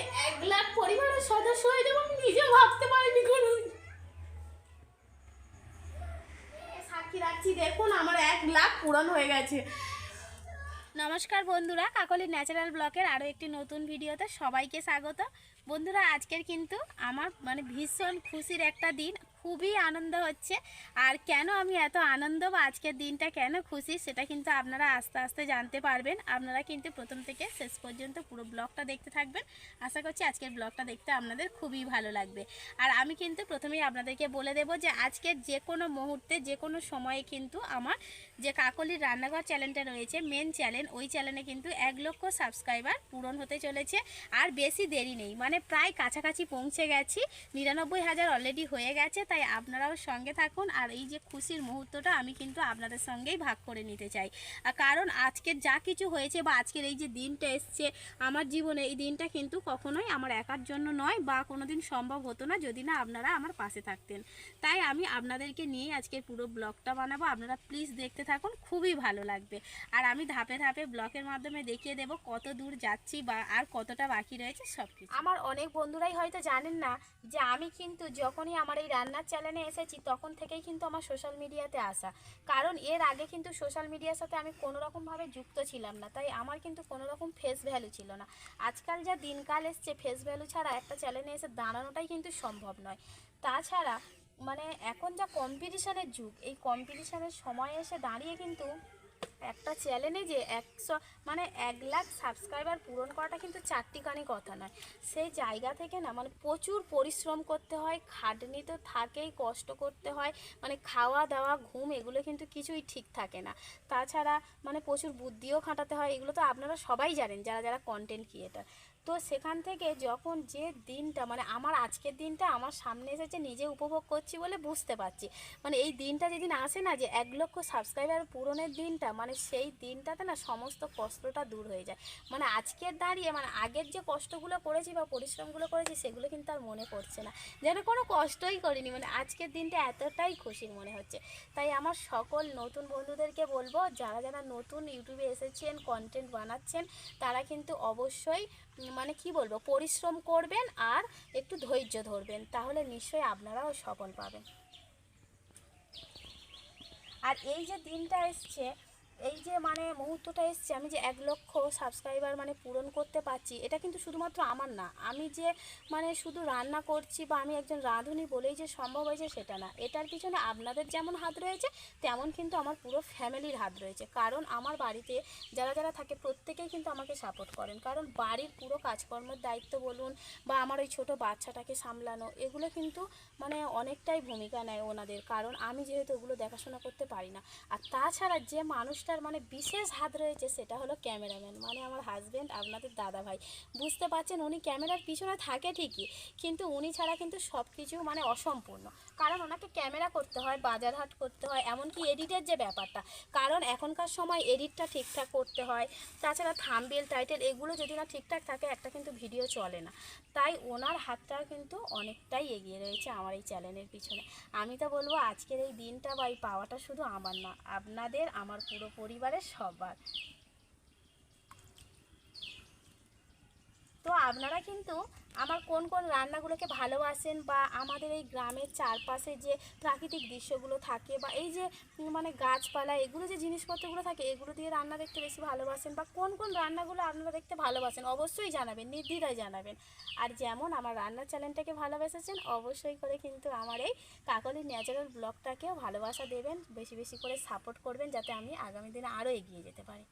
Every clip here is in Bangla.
আমি এক লাখ পরিবারের সদস্য হয়ে যাব, আমি নিজেও ভাবতে পারিনি কোনো সাক্ষী রাখছি, দেখুন আমার এক লাখ পূরণ হয়ে গেছে। নমস্কার বন্ধুরা, কাকলি ন্যাচারাল ব্লকের আরও একটি নতুন ভিডিওতে সবাইকে স্বাগত। বন্ধুরা, আজকের কিন্তু আমার মানে ভীষণ খুশির একটা দিন। খুবই আনন্দ হচ্ছে। আর কেন আমি এত আনন্দ বা আজকের দিনটা কেন খুশি সেটা কিন্তু আপনারা আস্তে আস্তে জানতে পারবেন। আপনারা কিন্তু প্রথম থেকে শেষ পর্যন্ত পুরো ব্লগটা দেখতে থাকবেন। আশা করছি আজকের ব্লগটা দেখতে আপনাদের খুবই ভালো লাগবে। আর আমি কিন্তু প্রথমেই আপনাদেরকে বলে দেব যে আজকের যে কোনো মুহূর্তে, যে কোনো সময়ে কিন্তু আমার যে কাকলির রান্নাঘর চ্যানেলটা রয়েছে মেন চ্যানেল ওই চ্যানেলে কিন্তু এক লক্ষ সাবস্ক্রাইবার পূরণ হতে চলেছে। আর বেশি দেরি নেই। মানে প্রায় কাছাকাছি পৌঁছে গেছি। নিরানব্বই হাজার অলরেডি হয়ে গেছে। তাই আপনারাও সঙ্গে থাকুন আর এই যে খুশির মুহূর্তটা আমি কিন্তু আপনাদের সঙ্গেই ভাগ করে নিতে চাই। কারণ আজকের যা কিছু হয়েছে বা আজকের এই যে দিনটা এসছে, আমার জীবনে এই দিনটা কিন্তু কখনোই আমার একার জন্য নয় বা কোনো দিন সম্ভব হতো না যদি না আপনারা আমার পাশে থাকতেন। তাই আমি আপনাদেরকে নিয়ে আজকের পুরো ব্লগটা বানাবো। আপনারা প্লিজ দেখতে থাকুন, খুবই ভালো লাগবে। আর আমি ধাপে ধাপে ব্লগের মাধ্যমে দেখিয়ে দেব কত দূর যাচ্ছি বা আর কতটা বাকি রয়েছে সব কিছু আমার অনেক বন্ধুরাই হয়তো জানেন না যে আমি কিন্তু যখনই আমার এই রান্নার চ্যানেলে এসেছি, তখন থেকেই কিন্তু আমার সোশ্যাল মিডিয়াতে আসা। কারণ এর আগে কিন্তু সোশ্যাল মিডিয়ার সাথে আমি কোনো রকমভাবে যুক্ত ছিলাম না, তাই আমার কিন্তু কোনো রকম ফেস ভ্যালু ছিল না। আজকাল যা দিনকাল এসছে ফেস ভ্যালু ছাড়া একটা চ্যানেলে এসে দাঁড়ানোটাই কিন্তু সম্ভব নয়। তাছাড়া মানে এখন যা কম্পিটিশানের যুগ, এই কম্পিটিশানের সময় এসে দাঁড়িয়ে কিন্তু একটা চ্যানেলে যে একশো মানে এক লাখ সাবস্ক্রাইবার পূরণ করাটা কিন্তু চারটিখানি কথা নয়। সেই জায়গা থেকে না মানে প্রচুর পরিশ্রম করতে হয়, খাটনি তো থাকেই, কষ্ট করতে হয় মানে খাওয়া দাওয়া, ঘুম এগুলো কিন্তু কিছুই ঠিক থাকে না। তাছাড়া মানে প্রচুর বুদ্ধিও খাটাতে হয়, এগুলো তো আপনারা সবাই জানেন, যারা যারা কন্টেন্ট ক্রিয়েটার তো সেখান থেকে যখন যে দিনটা মানে আমার আজকের দিনটা আমার সামনে এসেছে, নিজে উপভোগ করছি বলে বুঝতে পারছি। মানে এই দিনটা যেদিন আসে না, যে এক লক্ষ সাবস্ক্রাইবার পূরণের দিনটা মানে সেই দিনটাতে না সমস্ত কষ্টটা দূর হয়ে যায়। মানে আজকের দাঁড়িয়ে মানে আগের যে কষ্টগুলো করেছি বা পরিশ্রমগুলো করেছি, সেগুলো কিন্তু আর মনে পড়ছে না। যেন কোনো কষ্টই করিনি মানে আজকের দিনটা এতটাই খুশির মনে হচ্ছে। তাই আমার সকল নতুন বন্ধুদেরকে বলব, যারা যারা নতুন ইউটিউবে এসেছেন কন্টেন্ট বানাচ্ছেন, তারা কিন্তু অবশ্যই মানে কি বলব, পরিশ্রম করবেন আর একটু ধৈর্য ধরবেন, তাহলে নিশ্চয়ই আপনারাও সফল পাবেন। আর এই যে দিনটা এসছে এই যে মানে মুহূর্তটা এসছে, আমি যে এক লক্ষ সাবস্ক্রাইবার মানে পূরণ করতে পারছি, এটা কিন্তু শুধুমাত্র আমার না, আমি যে মানে শুধু রান্না করছি বা আমি একজন রাঁধুনি বলেই যে সম্ভব হয়েছে সেটা না, এটার পিছনে আপনাদের যেমন হাত রয়েছে, তেমন কিন্তু আমার পুরো ফ্যামিলির হাত রয়েছে, কারণ আমার বাড়িতে যারা যারা থাকে প্রত্যেকেই কিন্তু আমাকে সাপোর্ট করেন, কারণ বাড়ির পুরো কাজকর্মের দায়িত্ব বলুন বা আমার ওই ছোটো বাচ্চাটাকে সামলানো, এগুলো কিন্তু মানে অনেকটাই ভূমিকা নেয় ওনাদের, কারণ আমি যেহেতু ওগুলো দেখাশোনা করতে পারি না, আর তাছাড়া যে মানুষটার মানে বিশেষ হাত রয়েছে সেটা হলো ক্যামেরাম্যান মানে আমার হাজব্যান্ড আপনাদের দাদা ভাই বুঝতে পারছেন, উনি ক্যামেরার পিছনে থাকে ঠিকই, কিন্তু উনি ছাড়া কিন্তু সব কিছু মানে অসম্পূর্ণ। কারণ ওনাকে ক্যামেরা করতে হয়, বাজার হাট করতে হয়, এমনকি এডিটের যে ব্যাপারটা। কারণ এখনকার সময় এডিটটা ঠিকঠাক করতে হয়, তাছাড়া থাম্বেল টাইটেল এগুলো যদি না ঠিকঠাক থাকে, একটা কিন্তু ভিডিও চলে না। তাই ওনার হাতটা কিন্তু অনেকটাই এগিয়ে রয়েছে আমার এই চ্যানেলের পিছনে। আমি তো বলব, আজকের এই দিনটা বা এই পাওয়াটা শুধু আমার না, আপনাদের, আমার পুরো পরিবারের সবার। তো আপনারা কিন্তু আমার কোন কোন রান্নাগুলোকে ভালোবাসেন বা আমাদের এই গ্রামের চারপাশে যে প্রাকৃতিক দৃশ্যগুলো থাকে বা এই যে মানে গাছপালা, এগুলো যে জিনিসপত্রগুলো থাকে, এগুলো দিয়ে রান্না দেখতে বেশি ভালোবাসেন বা কোন কোন রান্নাগুলো আপনারা দেখতে ভালোবাসেন অবশ্যই জানাবেন, নির্দ্বিধায় জানাবেন। আর যেমন আমার রান্নার চ্যানেলটাকে ভালোবেসেছেন, অবশ্যই করে কিন্তু আমার এই কাকলি ন্যাচারাল ব্লগটাকেও ভালোবাসা দেবেন, বেশি বেশি করে সাপোর্ট করবেন যাতে আমি আগামী দিনে আরও এগিয়ে যেতে পারি।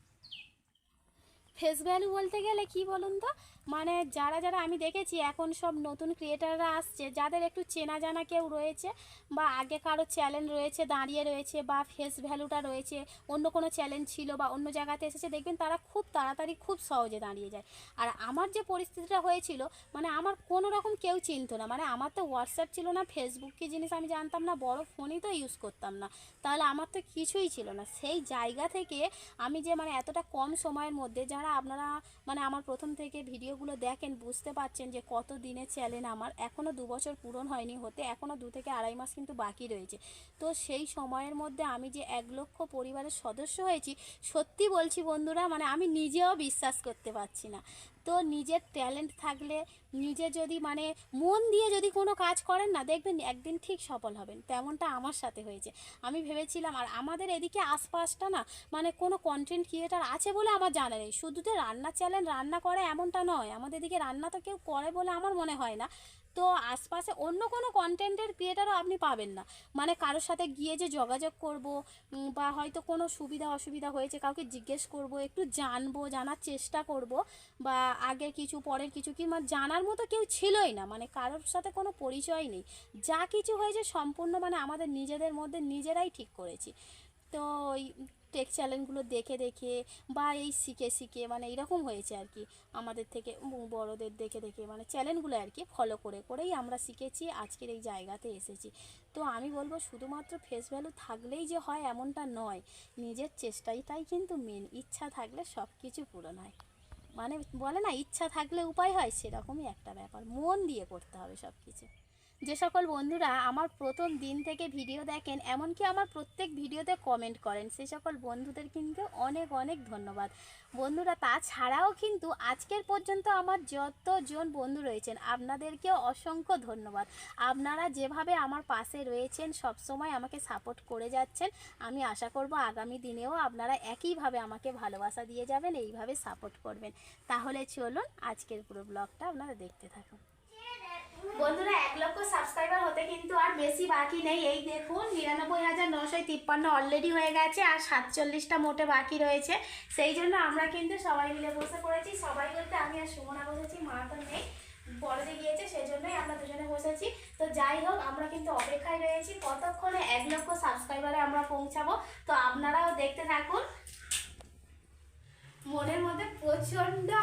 ফেস ভ্যালু বলতে গেলে কি বলুন তো? মানে যারা যারা আমি দেখেছি এখন সব নতুন ক্রিয়েটাররা আসছে, যাদের একটু চেনা জানা কেউ রয়েছে বা আগে কারও চ্যানেল রয়েছে, দাঁড়িয়ে রয়েছে বা ফেস ভ্যালুটা রয়েছে, অন্য কোনো চ্যানেল ছিল বা অন্য জায়গাতে এসেছে, দেখবেন তারা খুব তাড়াতাড়ি খুব সহজে দাঁড়িয়ে যায়। আর আমার যে পরিস্থিতিটা হয়েছিল মানে আমার কোনো রকম কেউ চিনত না। মানে আমার তো হোয়াটসঅ্যাপ ছিল না ফেসবুক কি জিনিস আমি জানতাম না, বড় ফোনই তো ইউজ করতাম না। তাহলে আমার তো কিছুই ছিল না। সেই জায়গা থেকে আমি যে মানে এতটা কম সময়ের মধ্যে যারা আপনারা মানে আমার প্রথম থেকে ভিডিওগুলো দেখেন, বুঝতে পারছেন যে কত দিনে চ্যালেঞ্জ আমার। এখনও দু বছর পূরণ হয়নি হতে এখনও দু থেকে আড়াই মাস কিন্তু বাকি রয়েছে। তো সেই সময়ের মধ্যে আমি যে এক লক্ষ পরিবারের সদস্য হয়েছি, সত্যি বলছি বন্ধুরা মানে আমি নিজেও বিশ্বাস করতে পারছি না। তো নিজের ট্যালেন্ট থাকলে নিজে যদি মানে মন দিয়ে যদি কোনো কাজ করেন না, দেখবেন একদিন ঠিক সফল হবেন। তেমনটা আমার সাথে হয়েছে। আমি ভেবেছিলাম, আর আমাদের এদিকে আশপাশটা না মানে কোনো কন্টেন্ট ক্রিয়েটার আছে বলে আমার জানা নেই। শুধু যে রান্না চ্যানেল রান্না করে এমনটা নয়, আমাদের এদিকে রান্না তো কেউ করে বলে আমার মনে হয় না। তো আশপাশে অন্য কোনো কন্টেন্টের ক্রিয়েটারও আপনি পাবেন না। মানে কারোর সাথে গিয়ে যে যোগাযোগ করব বা হয়তো কোনো সুবিধা অসুবিধা হয়েছে, কাউকে জিজ্ঞেস করব, একটু জানব, জানার চেষ্টা করব, বা আগে কিছু, পরের কিছু কি মানে জানার মতো কেউ ছিলই না। মানে কারোর সাথে কোনো পরিচয় নেই। যা কিছু হয়েছে সম্পূর্ণ মানে আমাদের নিজেদের মধ্যে নিজেরাই ঠিক করেছি। তো ওই টেক চ্যানেলগুলো দেখে দেখে বা এই শিখে শিখে মানে এরকম হয়েছে আর কি আমাদের থেকে বড়দের দেখে দেখে মানে চ্যানেলগুলো আর কি ফলো করে করেই আমরা শিখেছি, আজকের এই জায়গাতে এসেছি। তো আমি বলব শুধুমাত্র ফেস ভ্যালু থাকলেই যে হয় এমনটা নয়, নিজের চেষ্টাইটাই কিন্তু মেন ইচ্ছা থাকলে সব কিছু পূরণ হয়। মানে বলে না, ইচ্ছা থাকলে উপায় হয়, সেরকমই একটা ব্যাপার। মন দিয়ে করতে হবে সব কিছু যে সকল বন্ধুরা আমার প্রথম দিন থেকে ভিডিও দেখেন, এমনকি আমার প্রত্যেক ভিডিওতে কমেন্ট করেন সেই সকল বন্ধুদের কিন্তু অনেক অনেক ধন্যবাদ। বন্ধুরা, তাছাড়াও কিন্তু আজকের পর্যন্ত আমার যতজন বন্ধু রয়েছেন, আপনাদেরকেও অসংখ্য ধন্যবাদ। আপনারা যেভাবে আমার পাশে রয়েছেন, সব সময় আমাকে সাপোর্ট করে যাচ্ছেন, আমি আশা করব আগামী দিনেও আপনারা একইভাবে আমাকে ভালোবাসা দিয়ে যাবেন, এইভাবে সাপোর্ট করবেন। তাহলে চলুন আজকের পুরো ব্লগটা আপনারা দেখতে থাকুন। বন্ধুরা, এক লক্ষ সাবস্ক্রাইবার হতে কিন্তু আর বেশি বাকি নেই। এই দেখুন, নিরানব্বই হাজার নশো তিপ্পান্ন অলরেডি হয়ে গেছে আর সাতচল্লিশটা মোটে বাকি রয়েছে। সেই জন্য আমরা কিন্তু সবাই মিলে বসে পড়েছি। সবাই বলতে আমি আর সুমনা বসেছি, মা তো নেই বড়দে গিয়েছে সেই জন্যই আমরা দুজনে বসেছি। তো যাই হোক, আমরা কিন্তু অপেক্ষায় রয়েছি। কতক্ষণে এক লক্ষ সাবস্ক্রাইবারে আমরা পৌঁছাবো? তো আপনারাও দেখতে থাকুন। মনের মধ্যে কি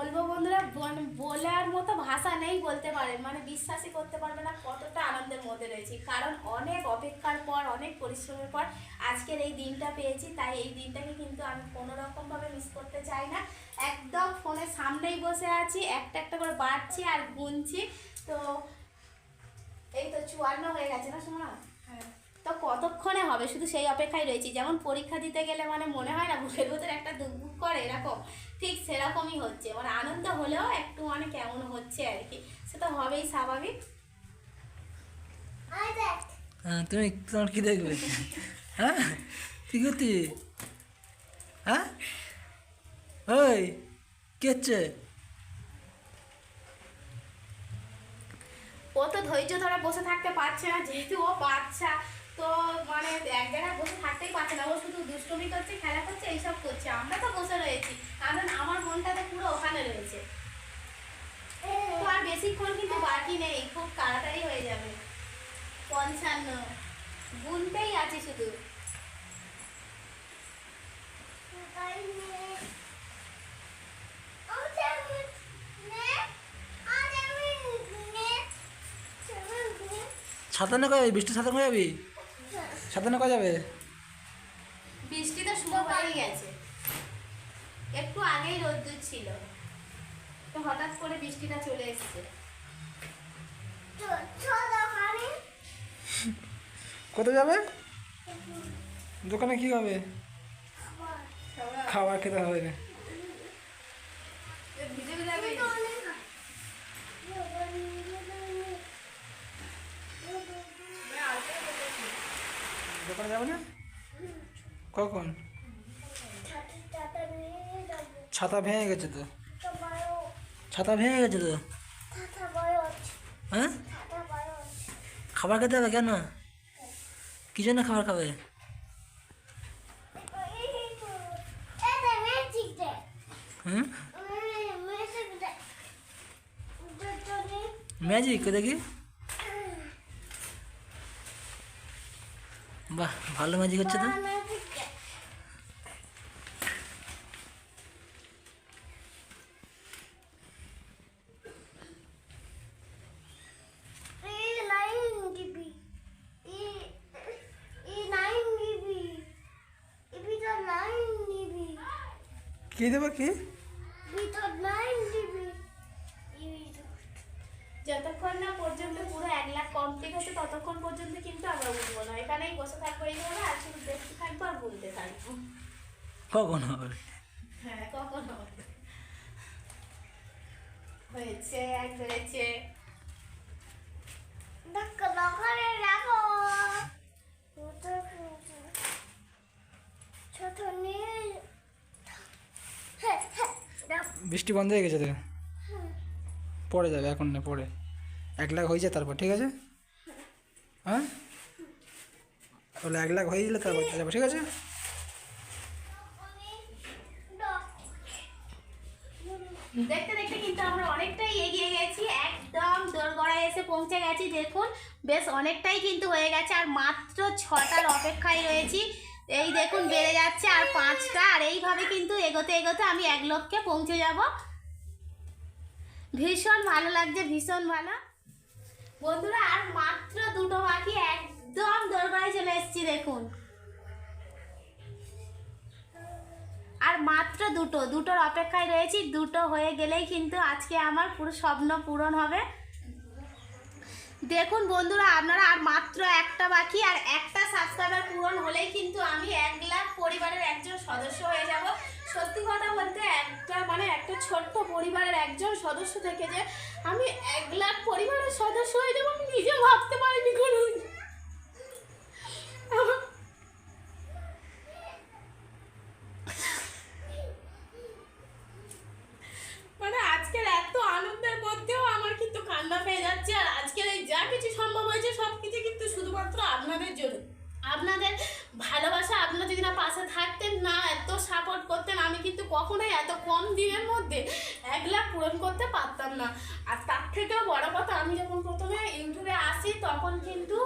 বলব বন্ধুরা, বন- বলার মতো ভাষা নেই বলতে পারেন। মানে বিশ্বাসই করতে পারবে না কতটা আনন্দের মধ্যে রয়েছি। কারণ অনেক অপেক্ষার পর, অনেক পরিশ্রমের পর আজকের এই দিনটা পেয়েছি। তাই এই দিনটাকে কিন্তু আমি কোনো রকমভাবে মিস করতে চাই না। একদম ফোনের সামনেই বসে আছি, একটা একটা করে বাড়ছি আর গুনছি। তো এই তো চুয়ান্ন হয়ে গেছে না শোনা তো কতক্ষণে হবে? শুধু সেই অপেক্ষায় রয়েছি। যেমন পরীক্ষা দিতে গেলে মানে মনে হয় না বুকের ভিতরে একটা দুঃখ করে এরকম। ঠিক সেরকমই হচ্ছে। মানে আনন্দ হলেও একটু মানে কেমন হচ্ছে আর কি। সে তো হবেই স্বাভাবিক। হ্যাঁ তুমি তোমার কি দেখবে? হ্যাঁ? হ্যাঁ? ওই কে হচ্ছে? ও তো ধৈর্য ধরে বসে থাকতে পারছে না যেহেতু ও বাচ্চা। তো মানে এক জায়গায় বসে থাকতেই পারছে না। ও শুধু দুষ্টুমি করছে, খেলা করছে, এইসব করছে। আমরা তো বসে রয়েছি, কারণ আমার মনটা তো পুরো ওখানে রয়েছে। তো আর বেশিক্ষণ কিন্তু বাকি নেই, খুব তাড়াতাড়ি হয়ে যাবে। পঞ্চান্ন। গুনতেই আছে শুধু। ছাতা না কয়ে বৃষ্টি ছাতা কয়ে যাবি? ছাতা না কয়ে যাবে? বৃষ্টি তো শুরু হয়ে গেছে। একটু আগেই রোদ্দুর ছিল। তো হঠাৎ করে বৃষ্টিটা চলে এসেছে। কোথায় যাবে? দোকানে কি হবে? খাবার খেতে হবে। না দোকানে যাবে না? কখন? ছাতা ভেঙে গেছে তো। ছাতা ভেঙে গেছে তো? হ্যাঁ? খাবার খেতে হবে কেন? কি জন্য খাবার খাবে? হুম? ম্যাজিক দেখি। বাহ ভালো ম্যাজিক হচ্ছে তো? কি দেবো কি? যতক্ষণ না পর্যন্ত পুরো এক লাখ কমপ্লিট হচ্ছে ততক্ষণ পর্যন্ত কিন্তু আমরা উঠবো না এখানেই বসে থাকব এইভাবে আর শুধু দেখতে থাকব আর বলতে থাকব। কখন হবে হ্যাঁ কখন হবে হয়েছে এক বেড়েছে হ্যাঁ হ্যাঁ। বৃষ্টি বন্ধ হয়ে গেছে তো? পরে যাবে এখন না পরে এক লাখ হয়ে যায় তারপর ঠিক আছে? হ্যাঁ? তাহলে এক লাখ হয়ে গেলে তারপর যাব, ঠিক আছে? দেখতে দেখতে কিন্তু আমরা অনেকটাই এগিয়ে গেছি, একদম এসে পৌঁছে গেছি, দেখুন, বেশ অনেকটাই কিন্তু হয়ে গেছে, আর মাত্র ছটার রয়েছি, এই দেখুন বেড়ে যাচ্ছে, আর পাঁচটা, আর কিন্তু এগোতে এগোতে আমি এক পৌঁছে যাব। ভীষণ ভালো লাগছে, ভীষণ ভালো। বন্ধুরা, আর মাত্র দুটো বাকি এসেছি দেখুন। আর মাত্র দুটো, দুটোর অপেক্ষায় রয়েছি, দুটো হয়ে গেলেই কিন্তু আজকে আমার পুরো স্বপ্ন পূরণ হবে। দেখুন বন্ধুরা, আপনারা আর মাত্র একটা বাকি, আর একটা সাবস্ক্রাইবার পূরণ হলেই কিন্তু আমি এক লাখ পরিবারের একজন সদস্য হয়ে যাব। সত্যি কথা বলতে একটা মানে একটা ছোট্ট পরিবারের একজন সদস্য থেকে যে আমি এক লাখ পরিবারের সদস্য হয়ে যাব আমি নিজে ভাবতে পারিনি কোনো মানে আজকের এত আনন্দের মধ্যেও আমার কিন্তু কান্না পেয়ে যাচ্ছে আর আজকের এই যা কিছু সম্ভব হয়েছে সব কিছু কিন্তু শুধুমাত্র আপনাদের জন্য আপনাদের ভালোবাসা আপনারা যদি না পাশে থাকতেন না এত সাপোর্ট করতেন আমি কিন্তু কখনোই এত কম দিনের মধ্যে এক লাখ পূরণ করতে পারতাম না। আর তার থেকেও বড় কথা, আমি যখন প্রথমে ইউটিউবে আসি, তখন কিন্তু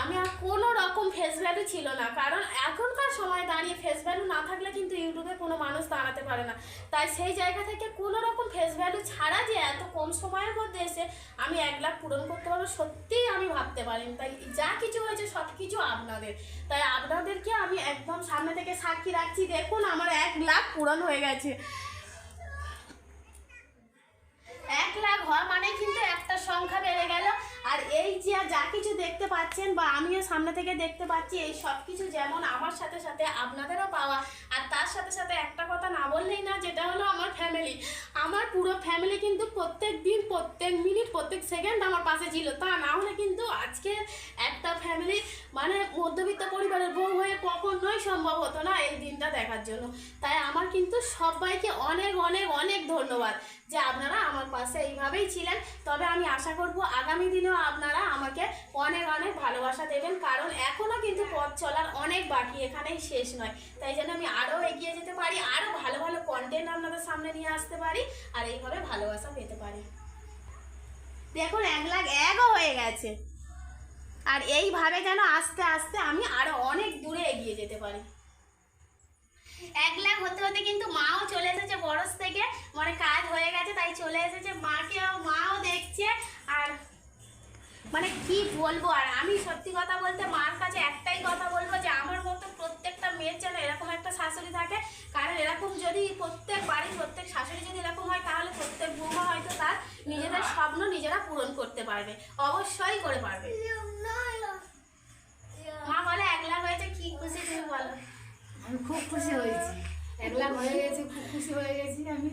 আমি আর কোনো রকম ফেস ভ্যালু ছিল না। কারণ এখনকার সময় দাঁড়িয়ে ফেস ভ্যালু না থাকলে কিন্তু ইউটিউবে কোনো মানুষ দাঁড়াতে পারে না। তাই সেই জায়গা থেকে কোনো রকম ফেস ভ্যালু ছাড়া যে এত কম সময়ের মধ্যে এসে আমি এক লাখ পূরণ করতে পারব, সত্যিই আমি ভাবতে পারিনি। তাই যা কিছু হয়েছে সব কিছু আপনাদের। তাই আপনাদেরকে আমি একদম সামনে থেকে সাক্ষী রাখছি, দেখুন আমার এক লাখ পূরণ হয়ে গেছে। এক লাখ হওয়া মানে কিন্তু একটা সংখ্যা বেড়ে গেল। আর এই যে যা কিছু দেখতে পাচ্ছেন বা আমিও সামনে থেকে দেখতে পাচ্ছি, এই সব কিছু যেমন আমার সাথে সাথে আপনাদেরও পাওয়া। আর তার সাথে সাথে একটা কথা না বললেই না, যেটা হলো আমার ফ্যামিলি আমার পুরো ফ্যামিলি কিন্তু প্রত্যেক দিন, প্রত্যেক মিনিট প্রত্যেক সেকেন্ড আমার পাশে ছিল। তা না হলে কিন্তু আজকে একটা মানে মধ্যবিত্ত পরিবারের বউ হয়ে কখনোই সম্ভব হতো না এই দিনটা দেখার জন্য। তাই আমার কিন্তু সবাইকে অনেক অনেক অনেক ধন্যবাদ যে আপনারা আমার পাশে এইভাবেই ছিলেন। তবে আমি আশা করব আগামী দিনেও আপনারা আমাকে অনেক অনেক ভালোবাসা দেবেন, কারণ এখনও কিন্তু পথ চলার অনেক বাকি এখানেই শেষ নয়। তাই জন্য আমি আরও এগিয়ে যেতে পারি, আরও ভালো ভালো কন্টেন্ট আপনাদের সামনে নিয়ে আসতে পারি আর এইভাবে ভালোবাসা পেতে পারি। দেখুন, এক লাখ একও হয়ে গেছে। আর এইভাবে যেন আস্তে আস্তে আমি আরও অনেক দূরে এগিয়ে যেতে পারি। এক লাখ হতে হতে কিন্তু মাও চলে এসেছে বরস থেকে। মানে কাজ হয়ে গেছে, তাই চলে এসেছে। মাকে মাও দেখছে। আর মানে কি বলব? আর আমি সত্যি কথা বলতে মার কাছে একটাই কথা বলব যে, আমার মতো প্রত্যেকটা মেয়ের যেন এরকম একটা শাশুড়ি থাকে। কারণ এরকম যদি প্রত্যেক বাড়ির প্রত্যেক শাশুড়ি যদি এরকম হয়, তাহলে প্রত্যেক বৌমা হয়তো তার নিজেদের স্বপ্ন নিজেরা পূরণ করতে পারবে। অবশ্যই করে পারবে। মা বলে, একলা হয়েছে, কি খুশি তুমি বলো? আমি খুব খুশি হয়েছি। এক লাখ হয়ে গেছে, খুব খুশি হয়ে গেছি আমি।